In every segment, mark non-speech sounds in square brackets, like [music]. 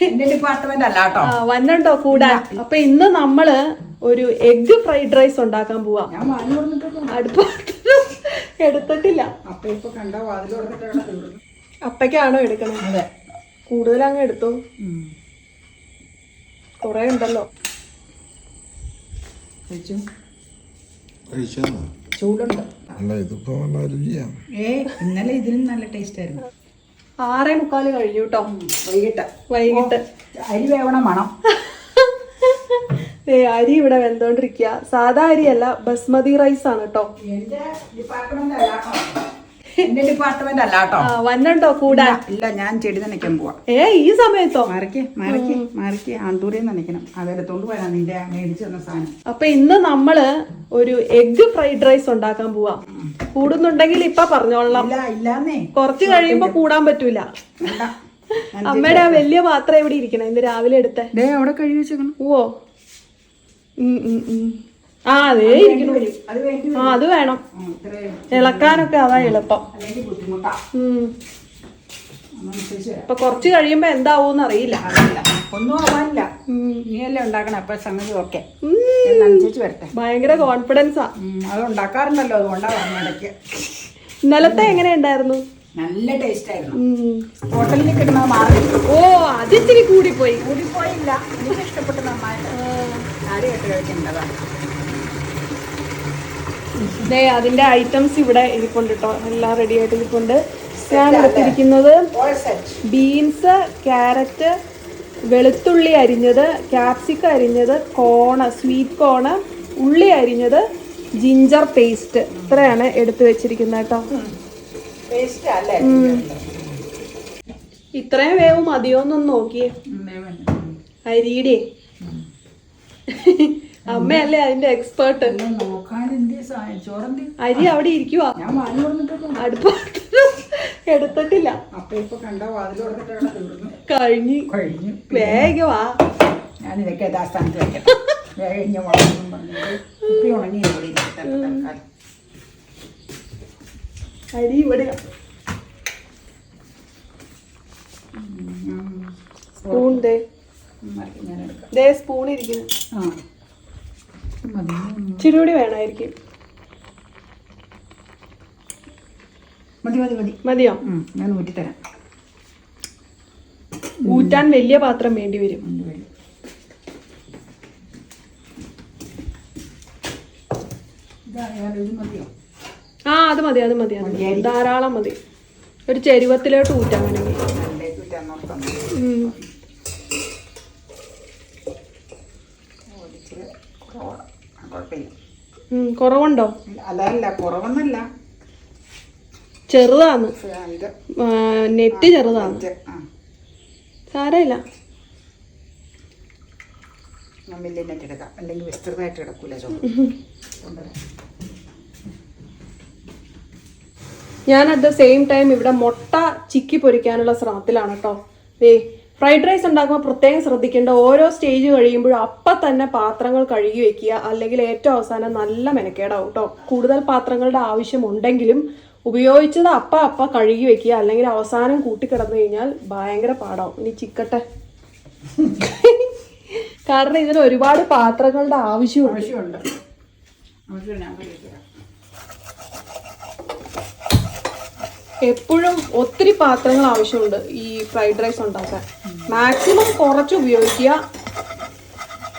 എന്റെ ഡിപ്പാർട്ട്മെന്റ് അല്ല കേട്ടോ. ആ, വന്നണ്ടോ കൂടാൻ? അപ്പൊ ഇന്ന് നമ്മൾ ഒരു എഗ് ഫ്രൈഡ് റൈസ് ഉണ്ടാക്കാൻ പോവാ. ഞാൻ വാങ്ങി കൊടുത്തിട്ടൊക്കെ അടുപ്പ് എടുത്തിട്ടില്ല. എടുക്കണത് അപ്പയ്ക്കാണോ എടുക്കണേ? അതെ. കൂടുതൽ അങ്ങ് എടുത്തു. കൊറേ ഉണ്ടല്ലോ. ചൂടുണ്ടോ. ഇന്നലെ ഇതിലും നല്ല ടേസ്റ്റ് ആയിരുന്നു. ആറേ മുക്കാൽ കഴിഞ്ഞു കേട്ടോ വൈകിട്ട്. വൈകിട്ട്. അരി വേവണം മണം ഏ അരി ഇവിടെ വെന്തോണ്ടിരിക്കുക സാധാ അരിയല്ല ബസ്മതി റൈസ് ആണ് കേട്ടോ എന്റെ ഡിപ്പാർട്ട്മെന്റ് അല്ല കൂടാൻ? ഇല്ല ഞാൻ ചെടി നനയ്ക്കാൻ പോവാ. ഏ ഈ സമയത്തോ? മറിക്ക് മറിക്ക് മറിക്ക് ആന്തൂരെ നനയ്ക്കണം. അതെടുത്തോണ്ട് വരാം നിന്റെ മേടിച്ചു തന്ന സാധനം. അപ്പൊ ഇന്ന് നമ്മൾ ഒരു എഗ് ഫ്രൈഡ് റൈസ് ഉണ്ടാക്കാൻ പോവാ. കൂടുന്നുണ്ടെങ്കിൽ ഇപ്പൊ പറഞ്ഞോളാം കുറച്ച് കഴിയുമ്പോ കൂടാൻ പറ്റൂല. [laughs] അമ്മയുടെ ആ വലിയ പാത്രം എവിടെ ഇരിക്കണം? ഇന്ന് രാവിലെ എടുത്തേ. ദേ അവിടെ കഴുകി വെച്ചേക്കണം. ഓ. ആ അതേ ഇരിക്കുന്നു അത് വേണ്ടി ആ അത് വേണം. ഇളക്കാനൊക്കെ അതാ എളുപ്പം. അല്ലെങ്കിൽ ബുദ്ധിമുട്ടാ. ഉം. അപ്പൊ കുറച്ച് കഴിയുമ്പോ എന്താവൂന്ന് അറിയില്ല. ഒന്നും ആവാനില്ല. നീ നീയല്ലേ ഉണ്ടാക്കണം? അപ്പൊ സംഗതി ഓക്കെ. വരട്ടെ. ഭയങ്കര കോൺഫിഡൻസാ അത് ഉണ്ടാക്കാറുണ്ടല്ലോ അതുകൊണ്ടാ പറഞ്ഞ ഇടയ്ക്ക്. ഇന്നലത്തെ എങ്ങനെ ഉണ്ടായിരുന്നു? നല്ല ടേസ്റ്റ് ആയിരുന്നു. ഹോട്ടലിൽ കിട്ടുന്ന മാറി. ഓ കൂടി പോയി കൂടിപ്പോയി. കൂടിപ്പോയില്ല. എനിക്ക് ഇഷ്ടപ്പെട്ട നന്നായിട്ട് ആരും കഴിക്കേണ്ടതാണ് അതിന്റെ ഐറ്റംസ് ഇവിടെ ഇരിപ്പുണ്ട് കേട്ടോ എല്ലാം റെഡി ആയിട്ട് ഇരിപ്പുണ്ട്. ഞാൻ എടുത്തിരിക്കുന്നത് ബീൻസ് ക്യാരറ്റ് വെളുത്തുള്ളി അരിഞ്ഞത് ക്യാപ്സിക്ക അരിഞ്ഞത് കോണ് സ്വീറ്റ് കോണ് ഉള്ളി അരിഞ്ഞത് ജിഞ്ചർ പേസ്റ്റ് ഇത്രയാണ് എടുത്തു വെച്ചിരിക്കുന്നത് കേട്ടോ. ഇത്രയും വേവ് മതിയോന്നൊന്ന് നോക്കിയേ. അരിയുടെ. അമ്മയല്ലേ അതിന്റെ എക്സ്പേർട്ട് അരി അവിടെ ഇരിക്കുവാ. ഞാൻ വാങ്ങി കൊടുത്തിട്ടൊക്കെ അടുപ്പ് എടുത്തിട്ടില്ല. അപ്പൊ ഇപ്പൊ കണ്ട വാതിൽ കഴിഞ്ഞ്. കഴിഞ്ഞു. വേഗം വാ. ഞാൻ ഇതൊക്കെ യഥാസ്ഥാനത്ത് വളർന്നും കുപ്പി ഉണങ്ങി ഇവിടെ ഇരിക്കട്ടെ തൽക്കാലം. അരി ഇവിടെ. സ്പൂൺ ദേ ദേ സ്പൂൺ ഇരിക്കുന്നു ആ ഇച്ചിരി കൂടി വേണമായിരിക്കും. മതി മതി മതി. മതിയോ? ഞാൻ ഊറ്റിത്തരാം. ഊറ്റാൻ വലിയ പാത്രം വേണ്ടി വരും. ആ അത് മതി അത് മതി അത് മതി. ധാരാളം മതി. ഒരു ചെരുവത്തിലോട്ട് ഊറ്റാൻ വേണമെങ്കിൽ കുറവുണ്ടോ? അതല്ല അല്ല അല്ല കുറവെന്നല്ല ചെറുതാണ്. നെറ്റ് ചെറുതാണ്. സാരമില്ല. നെറ്റ് എടുക്കാം. അല്ലെങ്കിൽ വിസ്തൃതമായിട്ട് കിടക്കൂല ഞാൻ അറ്റ് ദ സെയിം ടൈം ഇവിടെ മുട്ട ചിക്കി പൊരിക്കാനുള്ള ശ്രമത്തിലാണ് കേട്ടോ ദേ ഫ്രൈഡ് റൈസ് ഉണ്ടാക്കുമ്പോൾ പ്രത്യേകം ശ്രദ്ധിക്കേണ്ട ഓരോ സ്റ്റേജ് കഴിയുമ്പോഴും അപ്പം തന്നെ പാത്രങ്ങൾ കഴുകി വെക്കുക. അല്ലെങ്കിൽ ഏറ്റവും അവസാനം നല്ല മെനക്കേടാവും കേട്ടോ കൂടുതൽ പാത്രങ്ങളുടെ ആവശ്യമുണ്ടെങ്കിലും ഉപയോഗിച്ചത് അപ്പ അപ്പ കഴുകി വെക്കുക അല്ലെങ്കിൽ അവസാനം കൂട്ടിക്കിടന്നു കഴിഞ്ഞാൽ ഭയങ്കര പാടാവും. ഇനി ചിക്കട്ടെ. കാരണം ഇതിന് ഒരുപാട് പാത്രങ്ങളുടെ ആവശ്യമുണ്ട്. എപ്പോഴും ഒത്തിരി പാത്രങ്ങൾ ആവശ്യമുണ്ട് ഈ ഫ്രൈഡ് റൈസ് ഉണ്ടാക്കാൻ. മാക്സിമം കുറച്ച് ഉപയോഗിക്കുക.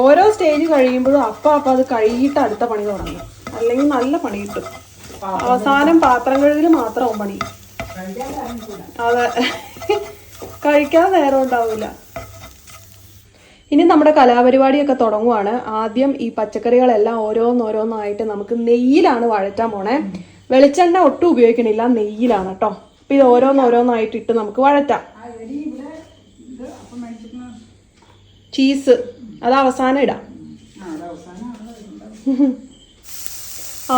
ഓരോ സ്റ്റേജ് കഴിയുമ്പോഴും അപ്പ അപ്പം അത് കഴുകിയിട്ട് അടുത്ത പണി തുടങ്ങും. അല്ലെങ്കിൽ നല്ല പണി കിട്ടും. അവസാനം പാത്രം കഴുകൽ മാത്രമാവും പണി അതെ. കഴിക്കാൻ നേരം ഉണ്ടാവില്ല ഇനി നമ്മുടെ കലാപരിപാടിയൊക്കെ തുടങ്ങുവാണ്. ആദ്യം ഈ പച്ചക്കറികളെല്ലാം ഓരോന്നോരോന്നായിട്ട് നമുക്ക് നെയ്യിലാണ് വഴറ്റാൻ പോണേ. വെളിച്ചെണ്ണ ഒട്ടും ഉപയോഗിക്കണില്ല. നെയ്യിലാണ് കേട്ടോ അപ്പൊ ഇത് ഓരോന്നോരോന്നായിട്ട് ഇട്ട് നമുക്ക് വഴറ്റാം. ചീസ്. അത് അവസാനം ഇടാം [laughs] ആ അത് അവസാനം അവിടെ വരുന്നുണ്ടാവും.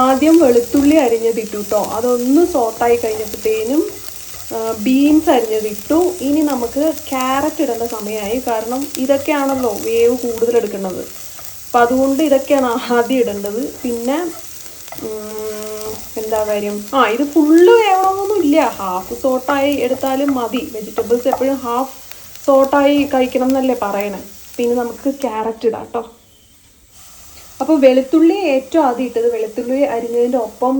ആദ്യം വെളുത്തുള്ളി അരിഞ്ഞതിട്ടു കേട്ടോ അതൊന്ന് സോട്ടായി കഴിഞ്ഞപ്പോഴത്തേനും ബീൻസ് അരിഞ്ഞതിട്ടു. ഇനി നമുക്ക് ക്യാരറ്റ് ഇടേണ്ട സമയമായി കാരണം ഇതൊക്കെയാണല്ലോ വേവ് കൂടുതൽ എടുക്കുന്നത്. അപ്പം അതുകൊണ്ട് ഇതൊക്കെയാണ് ആദ്യം ഇടേണ്ടത്. പിന്നെ എന്താ കാര്യം? ആ ഇത് ഫുള്ള് വേവണമെന്നൊന്നുമില്ല ഹാഫ് സോട്ടായി എടുത്താലും മതി. വെജിറ്റബിൾസ് എപ്പോഴും ഹാഫ് സോട്ടായി കഴിക്കണം എന്നല്ലേ പറയണേ. പിന്നെ നമുക്ക് ക്യാരറ്റ് ഇടാം കേട്ടോ അപ്പോൾ വെളുത്തുള്ളി ഏറ്റവും ആദ്യം ഇട്ടത് വെളുത്തുള്ളി അരിഞ്ഞതിന്റെ ഒപ്പം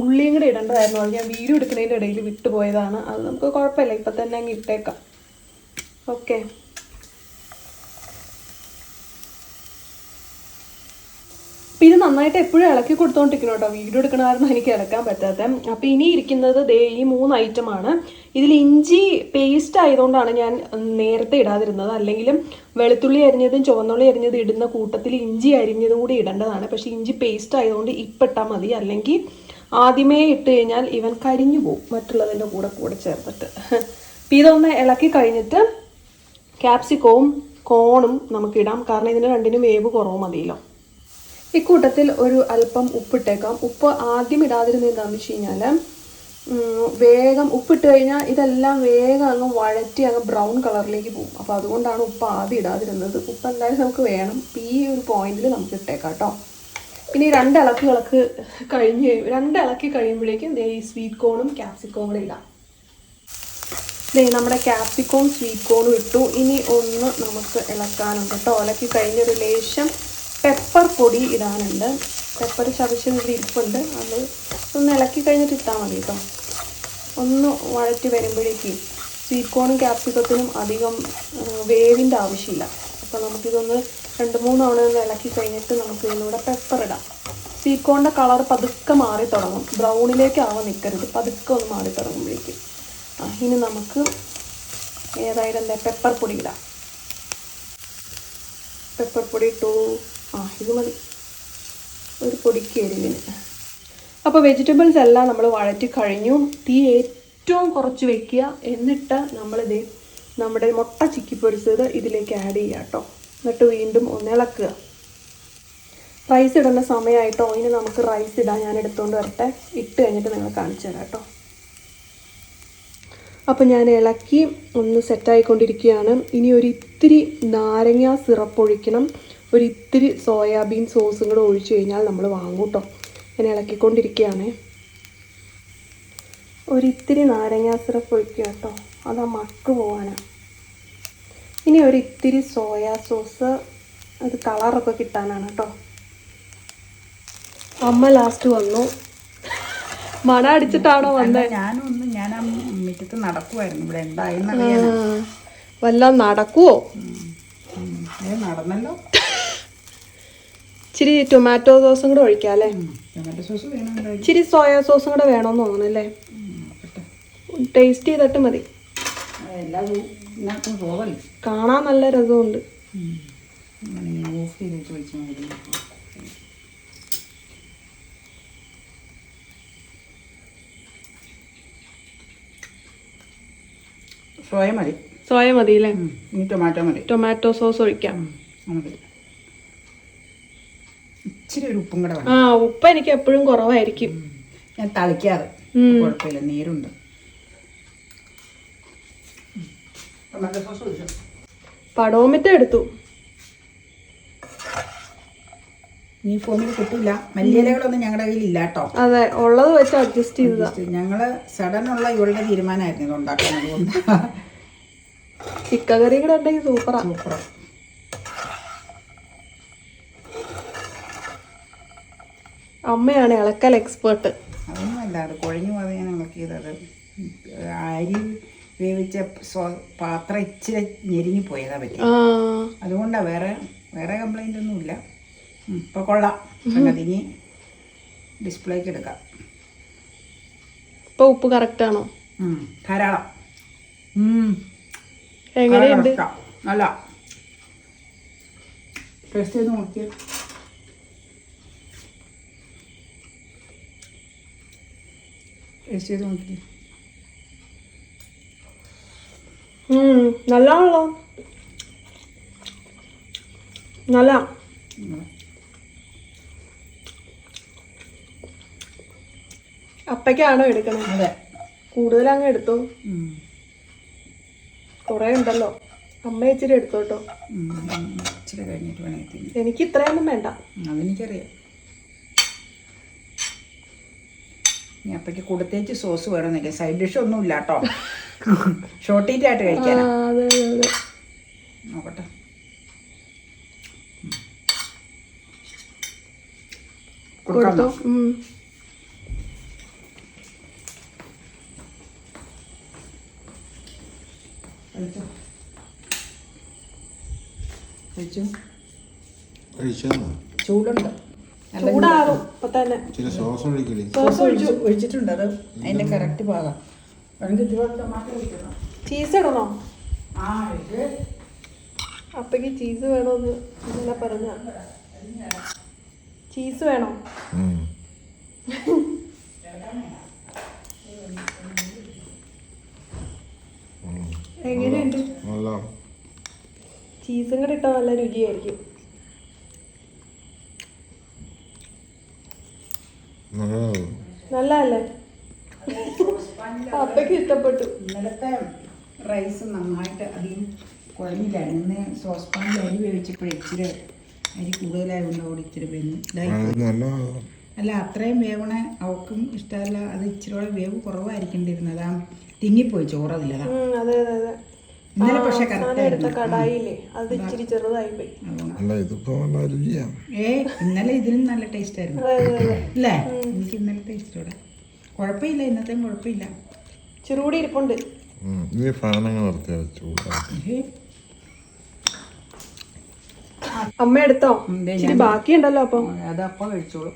ഉള്ളിയും കൂടെ ഇടേണ്ടതായിരുന്നു. അത് ഞാൻ വീഡിയോ എടുക്കുന്നതിന്റെ ഇടയിൽ വിട്ടുപോയതാണ്. അത് നമുക്ക് കുഴപ്പമില്ല. ഇപ്പം തന്നെ അങ്ങ് ഇട്ടേക്കാം. ഓക്കെ ഇത് നന്നായിട്ട് എപ്പോഴും ഇളക്കി കൊടുത്തോണ്ടിരിക്കണം കേട്ടോ. വീഡിയോ എടുക്കണ കാരണം എനിക്ക് ഇളക്കാൻ പറ്റാത്ത. അപ്പം ഇനി ഇരിക്കുന്നത് ദേ ഈ മൂന്ന് ഐറ്റം ആണ്. ഇതിൽ ഇഞ്ചി പേസ്റ്റ് ആയതുകൊണ്ടാണ് ഞാൻ നേരത്തെ ഇടാതിരുന്നത്. അല്ലെങ്കിലും വെളുത്തുള്ളി അരിഞ്ഞതും ചുവന്നുള്ളി അരിഞ്ഞതും ഇടുന്ന കൂട്ടത്തിൽ ഇഞ്ചി അരിഞ്ഞതും കൂടി ഇടേണ്ടതാണ്. പക്ഷേ ഇഞ്ചി പേസ്റ്റ് ആയതുകൊണ്ട് ഇപ്പം ഇട്ടാൽ മതി. അല്ലെങ്കിൽ ആദ്യമേ ഇട്ട് കഴിഞ്ഞാൽ ഇവൻ കരിഞ്ഞു പോകും മറ്റുള്ളതിന്റെ കൂടെ കൂടെ ചേർത്തിട്ട്. അപ്പം ഇതൊന്ന് ഇളക്കി കഴിഞ്ഞിട്ട് ക്യാപ്സിക്കവും കോണും നമുക്കിടാം കാരണം ഇതിന് രണ്ടിനും വേവ് കുറവ് മതിയല്ലോ. ഇക്കൂട്ടത്തിൽ ഒരു അല്പം ഉപ്പിട്ടേക്കാം. ഉപ്പ് ആദ്യം ഇടാതിരുന്നത് എന്താണെന്ന് വെച്ച് കഴിഞ്ഞാൽ വേഗം ഉപ്പിട്ട് കഴിഞ്ഞാൽ ഇതെല്ലാം വേഗം അങ്ങ് വഴറ്റി അങ്ങ് ബ്രൗൺ കളറിലേക്ക് പോകും. അപ്പോൾ അതുകൊണ്ടാണ് ഉപ്പ് ആദ്യം ഇടാതിരുന്നത്. ഉപ്പ് എന്തായാലും നമുക്ക് വേണം. ഈ ഒരു പോയിന്റിൽ നമുക്ക് ഇട്ടേക്കാം കേട്ടോ പിന്നെ ഈ രണ്ട് ഇളക്കി ഇളക്ക് കഴിഞ്ഞ് രണ്ട് ഇളക്കി കഴിയുമ്പോഴേക്കും ദേ ഈ സ്വീറ്റ് കോണും ക്യാപ്സിക്കോണും ഇടാം. ദേ നമ്മുടെ കാപ്സിക്കോൺ സ്വീറ്റ് കോണും ഇട്ടു. ഇനി ഒന്ന് നമുക്ക് ഇളക്കാനുണ്ട് കേട്ടോ ഇളക്കി കഴിഞ്ഞൊരു ലേശം പെപ്പർ പൊടി ഇടാനുണ്ട്. പെപ്പർ ചതച്ച് ഇവിടെ ഇരിപ്പുണ്ട്. അത് ഒന്ന് ഇളക്കി കഴിഞ്ഞിട്ട് ഇട്ടാൽ മതി കേട്ടോ ഒന്ന് വഴറ്റി വരുമ്പോഴേക്ക് സ്വീറ്റ് കോണും ക്യാപ്സിക്കത്തിനും അധികം വേവിന്റെ ആവശ്യമില്ല. അപ്പോൾ നമുക്കിതൊന്ന് രണ്ട് മൂന്ന് തവണ ഒന്ന് ഇളക്കി കഴിഞ്ഞിട്ട് നമുക്ക് ഇതിലൂടെ പെപ്പർ ഇടാം. സ്വീറ്റ് കോണിന്റെ കളർ പതുക്കെ മാറി തുടങ്ങും. ബ്രൗണിലേക്ക് ആവാൻ നിൽക്കരുത് പതുക്കെ ഒന്ന് മാറി തുടങ്ങുമ്പോഴേക്കും. ഇനി നമുക്ക് ഏതായാലും എന്താ പെപ്പർ പൊടി ഇടാം. പെപ്പർ പൊടി ഇട്ടു. ആ ഇത് മതി. ഒരു പൊടിക്ക് എരിവിന്. അപ്പോൾ വെജിറ്റബിൾസ് എല്ലാം നമ്മൾ വഴറ്റി കഴിഞ്ഞു. തീ ഏറ്റവും കുറച്ച് വെക്കുക. എന്നിട്ട് നമ്മളിത് നമ്മുടെ മുട്ട ചിക്കി പൊരിച്ചത് ഇതിലേക്ക് ആഡ് ചെയ്യുക കേട്ടോ എന്നിട്ട് വീണ്ടും ഒന്ന് ഇളക്കുക. റൈസ് ഇടുന്ന സമയമായിട്ടോ ഇനി നമുക്ക് റൈസ് ഇടാൻ ഞാൻ എടുത്തുകൊണ്ട് വരട്ടെ. ഇട്ട് കഴിഞ്ഞിട്ട് നിങ്ങൾ കാണിച്ചു തരാം കേട്ടോ അപ്പോൾ ഞാൻ ഇളക്കി ഒന്ന് സെറ്റായിക്കൊണ്ടിരിക്കുകയാണ് ഇനി ഒരു ഇത്തിരി നാരങ്ങ സിറപ്പ് ഒഴിക്കണം. ഒരു ഇത്തിരി സോയാബീൻ സോസും കൂടെ ഒഴിച്ചു കഴിഞ്ഞാൽ നമ്മൾ വാങ്ങും കേട്ടോ. ഞാൻ ഇളക്കിക്കൊണ്ടിരിക്കുകയാണ്. ഒരിത്തിരി നാരങ്ങ സിറപ്പ് ഒഴിക്കുക കേട്ടോ. അത് ആ മക്ക് പോവാനാണ് ഇനി ഒരിത്തിരി സോയാ സോസ് അത് കളറൊക്കെ കിട്ടാനാണ് കേട്ടോ. അമ്മ ലാസ്റ്റ് വന്നു. മണ അടിച്ചിട്ടാണോ വന്നത് ഞാനൊന്ന് ഞാൻ ആ മുറ്റത്ത് നടക്കുമായിരുന്നു ഇവിടെ എന്തായാലും വല്ല നടക്കുവോ? നടന്നല്ലോ. ഇച്ചിരി ടൊമാറ്റോ സോസും കൂടെ ഒഴിക്കാം അല്ലേ? ഇച്ചിരി സോയാ സോസും കൂടെ വേണമെന്ന് തോന്നുന്നല്ലേ ടേസ്റ്റ് ചെയ്തിട്ട് മതി. കാണാൻ നല്ല രസമുണ്ട്. സോയ മതി. സോയ മതി. അല്ലേ. ടൊമാറ്റോ മതി. ടൊമാറ്റോ സോസ് ഒഴിക്കാം. മതി. ഇച്ചിരി ഒരു ഉപ്പും കൂടെ വേണം. ആ ഉപ്പ് എനിക്ക് എപ്പോഴും കുറവായിരിക്കും. ഞാൻ തളിക്കാറ്. കുഴപ്പമില്ല നീരുണ്ട്. പടോമിത്ത പടോമിറ്റ എടുത്തു. ഈ ഫോമിൽ കിട്ടില്ല മല്ലിയിലകളൊന്നും ഞങ്ങളുടെ കയ്യിൽ ഇല്ല കേട്ടോ അതെ ഉള്ളത് വെച്ച് അഡ്ജസ്റ്റ് ചെയ്തതാ. ഞങ്ങൾ സഡൻ ഉള്ള ഇവളുടെ തീരുമാനമായിരുന്നു ഇത് ഉണ്ടാക്കുന്നത് കൊണ്ട് ചിക്കൻ കറി കൂടെ ഉണ്ടെങ്കിൽ സൂപ്പറാ. സൂപ്പർ അമ്മയാണ് ഇളക്കൽ എക്സ്പേർട്ട് അതൊന്നും അല്ല അത് കുഴഞ്ഞു പോകാതെ ഞാൻ ഇളക്കിയത്. അരി വേവിച്ച പാത്രം ഇച്ചിരി ഞെരിഞ്ഞു പോയതാ പറ്റി. അതുകൊണ്ടാ വേറെ വേറെ കംപ്ലൈന്റ് ഒന്നും ഇല്ല. ഉം, ഇപ്പൊ കൊള്ളാം. അതിനി ഡിസ്പ്ലേക്ക് എടുക്കാം. ഇപ്പൊ ഉപ്പ് കറക്റ്റ് ആണോ? ധാരാളം. എങ്ങനെയുണ്ട്? നല്ല. ടേസ്റ്റ് ചെയ്ത് നോക്കിയ. ടേസ്റ്റ് ചെയ്ത് നോക്കി നല്ലതാണല്ലോ. നല്ല. അപ്പയ്ക്കാണോ എടുക്കണം? അതെ. കൂടുതൽ അങ്ങ് എടുത്തോ കുറെ ഉണ്ടല്ലോ. അമ്മ ഇച്ചിരി എടുത്തോട്ടോ. എനിക്ക് ഇത്രയൊന്നും വേണ്ട. അതെനിക്കറിയാം. ഇനി അപ്പയ്ക്ക് കൊടുത്തേച്ച് സോസ് വേണമെന്നില്ല. സൈഡ് ഡിഷ് ഒന്നും ഇല്ല കേട്ടോ. ഷോർട്ടീറ്റ് ആയിട്ട് ആ, കഴിക്കാനാ അതെ അതെ അതെ. നോക്കട്ടെ. കൊടുത്തോ. കഴിച്ചു? ചൂടുണ്ട്. നല്ല ചൂടാറും. ഇപ്പൊ തന്നെ. ഇച്ചിരി സോസ് ഒഴിക്കലേ? സോസ് ഒഴിച്ചു. ഒഴിച്ചിട്ടുണ്ട്. അത് അതിന്റെ കറക്റ്റ് ഭാഗം. എനിക്ക് ഇതുപോലെ ടൊമാറ്റോ ഒഴിക്കണം. ചീസ് ഇടണോ? ആ ഇത്. അപ്പക്ക് ചീസ് വേണമെന്ന് ഇന്നലെ പറഞ്ഞ ചീസ് വേണോ? എങ്ങനെയുണ്ട്? നല്ല ചീസും കൂടെ ഇട്ടാൽ നല്ല രുചിയായിരിക്കും. നല്ലതല്ലേ? അപ്പക്ക് ഇഷ്ടപ്പെട്ടു. ഇന്നലത്തെ റൈസ് നന്നായിട്ട് അതിൽ കുഴഞ്ഞില്ലായിരുന്നു ഇന്ന് സോസ് പാനിൽ അരി വേവിച്ചപ്പോൾ ഇച്ചിരി അരി കൂടുതലായതുകൊണ്ട് അവിടെ ഇച്ചിരി വേണം അല്ല അത്രയും വേവണ അവക്കും ഇഷ്ടമല്ല. അത് ഇച്ചിരി വേവ് കുറവായിരിക്കേണ്ടിരുന്നത് ആ തിങ്ങിപ്പോയി ചോറതില്ലതാ അതെ അതെ അതെ. ഇന്നലെ പക്ഷെ എടുത്ത കടായില്ലേ അത് ഇച്ചിരി ചെറുതായി പോയി. അല്ല ഇതിപ്പോ നല്ല രുചിയാണ്. ഏ ഇന്നലെ ഇതിലും നല്ല ടേസ്റ്റ് ആയിരുന്നു. അല്ലേ? എനിക്ക് ഇന്നലെ ടേസ്റ്റ് ഇവിടെ. കുഴപ്പമില്ല ഇന്നത്തെയും കുഴപ്പമില്ല. ചെറുകൂടി ഇരിപ്പുണ്ട്. ഇനി ഫാനങ്ങ് നിർത്തിയാൽ ചൂടാക്കി. അമ്മ എടുത്തോ? ഇച്ചിരി ബാക്കിയുണ്ടല്ലോ അപ്പൊ. അതപ്പം കഴിച്ചോളൂ.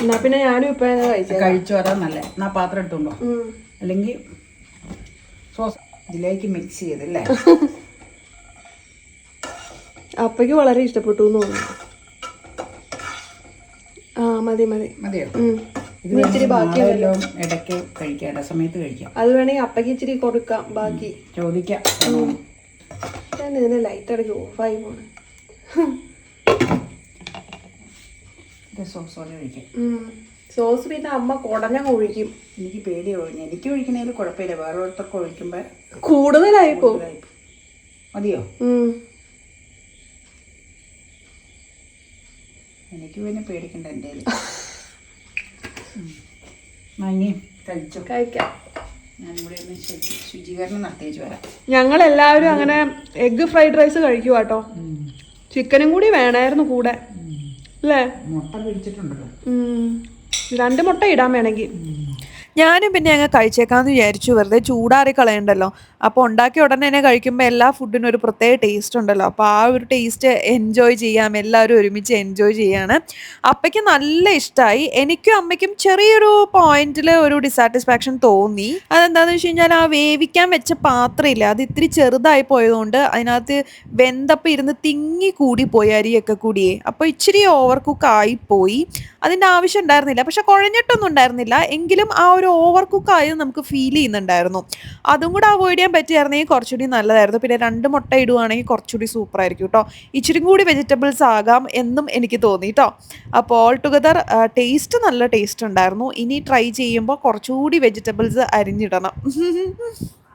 എന്നാ പിന്നെ ഞാനും ഇപ്പൊ കഴിച്ചു കഴിച്ചു വരാൻ നല്ല. എന്നാ പാത്രം എടുത്തോണ്ടോ? അല്ലെങ്കിൽ സോസ് ഇതിലേക്ക് മിക്സ് ചെയ്തല്ലേ? അപ്പയ്ക്ക് വളരെ ഇഷ്ടപ്പെട്ടു എന്ന് തോന്നുന്നു. ആ മതി മതി. മതിയോ? ഇച്ചിരി ബാക്കിയുണ്ടല്ലോ. ഇടയ്ക്ക് കഴിക്കാം സമയത്ത് കഴിക്കാം. അത് വേണമെങ്കിൽ അപ്പയ്ക്ക് ഇച്ചിരി കൊടുക്കാം ബാക്കി. ചോദിക്കാം. ഞാൻ ഇതിന്റെ ലൈറ്റ് അടക്കി ഓഫായി പോണ്. സോസോടെ കഴിക്കാം. സോസ് പിന്നെ അമ്മ കുടഞ്ഞ ഒഴിക്കും. എനിക്ക് പേടി ഒഴിഞ്ഞു. എനിക്ക് ഒഴിക്കണേൽ കുഴപ്പമില്ല. വേറെ ഓരോരുത്തർക്ക് ഒഴിക്കുമ്പോൾ കൂടുതലായി മതിയോ? എനിക്ക് പിന്നെ പേടിക്കണ്ട എന്റെ വാങ്ങി കഴിച്ചോ? കഴിക്കാം. ഞങ്ങൾ എല്ലാവരും അങ്ങനെ എഗ് ഫ്രൈഡ് റൈസ് കഴിക്കും കേട്ടോ ചിക്കനും കൂടി വേണമായിരുന്നു കൂടെ. അല്ലേ? മുട്ട പിടിച്ചിട്ടുണ്ടല്ലോ. രണ്ട് മുട്ട ഇടാൻ വേണമെങ്കിൽ ഞാനും പിന്നെ അങ്ങ് കഴിച്ചേക്കാന്ന് വിചാരിച്ചു. വെറുതെ ചൂടാറി കളയണ്ടല്ലോ. അപ്പോൾ ഉണ്ടാക്കിയ ഉടനെ തന്നെ കഴിക്കുമ്പോൾ എല്ലാ ഫുഡിനും ഒരു പ്രത്യേക ടേസ്റ്റ് ഉണ്ടല്ലോ. അപ്പോൾ ആ ഒരു ടേസ്റ്റ് എൻജോയ് ചെയ്യാം. എല്ലാവരും ഒരുമിച്ച് എൻജോയ് ചെയ്യാണ്. അപ്പയ്ക്ക് നല്ല ഇഷ്ടമായി എനിക്കും അമ്മയ്ക്കും ചെറിയൊരു പോയിന്റിൽ ഒരു ഡിസാറ്റിസ്ഫാക്ഷൻ തോന്നി. അതെന്താന്ന് വെച്ച് കഴിഞ്ഞാൽ ആ വേവിക്കാൻ വെച്ച പാത്രമില്ല അത് ഇത്തിരി ചെറുതായി പോയതുകൊണ്ട് അതിനകത്ത് വെന്തപ്പം ഇരുന്ന് തിങ്ങി കൂടി പോയി അരിയൊക്കെ കൂടിയേ. അപ്പോൾ ഇച്ചിരി ഓവർ കുക്ക് ആയിപ്പോയി അതിന്റെ ആവശ്യം ഉണ്ടായിരുന്നില്ല. പക്ഷെ കുഴഞ്ഞിട്ടൊന്നും ഉണ്ടായിരുന്നില്ല. എങ്കിലും ആ ഒരു ഓവർ കുക്ക് ആയത് നമുക്ക് ഫീൽ ചെയ്യുന്നുണ്ടായിരുന്നു. അതും കൂടെ അവോയ്ഡ് ചെയ്യാൻ പറ്റിയായിരുന്നെങ്കിൽ കുറച്ചുകൂടി നല്ലതായിരുന്നു. പിന്നെ രണ്ട് മുട്ട ഇടുവാണെങ്കിൽ കുറച്ചുകൂടി സൂപ്പർ ആയിരിക്കും കേട്ടോ ഇച്ചിരി കൂടി വെജിറ്റബിൾസ് ആകാം എന്നും എനിക്ക് തോന്നി കേട്ടോ അപ്പോൾ ഓൾ ടുഗദർ ടേസ്റ്റ് നല്ല ടേസ്റ്റ് ഉണ്ടായിരുന്നു. ഇനി ട്രൈ ചെയ്യുമ്പോൾ കുറച്ചുകൂടി വെജിറ്റബിൾസ് അരിഞ്ഞിടണം. [laughs]